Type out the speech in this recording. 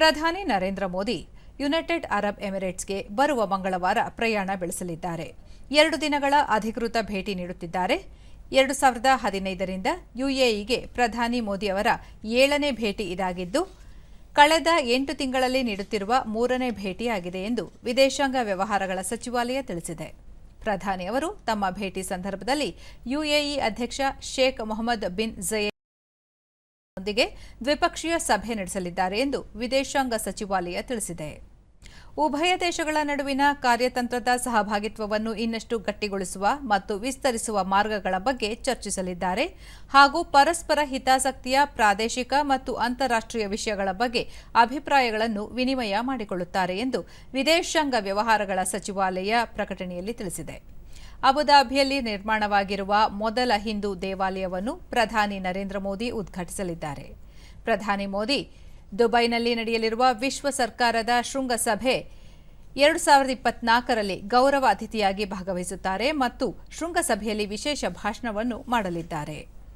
ಪ್ರಧಾನಿ Narendra Modi United Arab ಎಮಿರೇಟ್ಸ್ಗೆ ಬರುವ ಮಂಗಳವಾರ ಪ್ರಯಾಣ ಬೆಳೆಸಲಿದ್ದಾರೆ. ಎರಡು ದಿನಗಳ ಅಧಿಕೃತ ಭೇಟಿ ನೀಡುತ್ತಿದ್ದಾರೆ. ಎರಡು ಸಾವಿರದ ಹದಿನೈದರಿಂದ ಯುಎಇಗೆ ಪ್ರಧಾನಿ ಮೋದಿ ಅವರ ಏಳನೇ ಭೇಟಿ ಇದಾಗಿದ್ದು, ಕಳೆದ ಎಂಟು ತಿಂಗಳಲ್ಲಿ ನೀಡುತ್ತಿರುವ ಮೂರನೇ ಭೇಟಿಯಾಗಿದೆ ಎಂದು ವಿದೇಶಾಂಗ ವ್ಯವಹಾರಗಳ ಸಚಿವಾಲಯ ತಿಳಿಸಿದೆ. ಪ್ರಧಾನಿ ಅವರು ತಮ್ಮ ಭೇಟಿ ಸಂದರ್ಭದಲ್ಲಿ ಯುಎಇ ಅಧ್ಯಕ್ಷ ಶೇಖ್ ಮೊಹಮ್ಮದ್ ಬಿನ್ ಜಯೇದ್ ಅವರೊಂದಿಗೆ ದ್ವಿಪಕ್ಷೀಯ ಸಭೆ ನಡೆಸಲಿದ್ದಾರೆ ಎಂದು ವಿದೇಶಾಂಗ ಸಚಿವಾಲಯ ತಿಳಿಸಿದೆ. ಉಭಯ ದೇಶಗಳ ನಡುವಿನ ಕಾರ್ಯತಂತ್ರದ ಸಹಭಾಗಿತ್ವವನ್ನು ಇನ್ನಷ್ಟು ಗಟ್ಟಿಗೊಳಿಸುವ ಮತ್ತು ವಿಸ್ತರಿಸುವ ಮಾರ್ಗಗಳ ಬಗ್ಗೆ ಚರ್ಚಿಸಲಿದ್ದಾರೆ ಹಾಗೂ ಪರಸ್ಪರ ಹಿತಾಸಕ್ತಿಯ ಪ್ರಾದೇಶಿಕ ಮತ್ತು ಅಂತಾರಾಷ್ಟ್ರೀಯ ವಿಷಯಗಳ ಬಗ್ಗೆ ಅಭಿಪ್ರಾಯಗಳನ್ನು ವಿನಿಮಯ ಮಾಡಿಕೊಳ್ಳುತ್ತಾರೆ ಎಂದು ವಿದೇಶಾಂಗ ವ್ಯವಹಾರಗಳ ಸಚಿವಾಲಯ ಪ್ರಕಟಣೆಯಲ್ಲಿ ತಿಳಿಸಿದೆ. ಅಬುದಾಬಿಯಲ್ಲಿ ನಿರ್ಮಾಣವಾಗಿರುವ ಮೊದಲ ಹಿಂದೂ ದೇವಾಲಯವನ್ನು ಪ್ರಧಾನಿ ನರೇಂದ್ರ ಮೋದಿ ಉದ್ಘಾಟಿಸಲಿದ್ದಾರೆ. ಪ್ರಧಾನಿ ಮೋದಿ ದುಬೈನಲ್ಲಿ ನಡೆಯಲಿರುವ ವಿಶ್ವ ಸರ್ಕಾರದ ಶೃಂಗಸಭೆ ಎರಡು ಸಾವಿರದ ಇಪ್ಪತ್ನಾಲ್ಕರಲ್ಲಿ ಗೌರವ ಅತಿಥಿಯಾಗಿ ಭಾಗವಹಿಸುತ್ತಾರೆ ಮತ್ತು ಶೃಂಗಸಭೆಯಲ್ಲಿ ವಿಶೇಷ ಭಾಷಣವನ್ನು ಮಾಡಲಿದ್ದಾರೆ.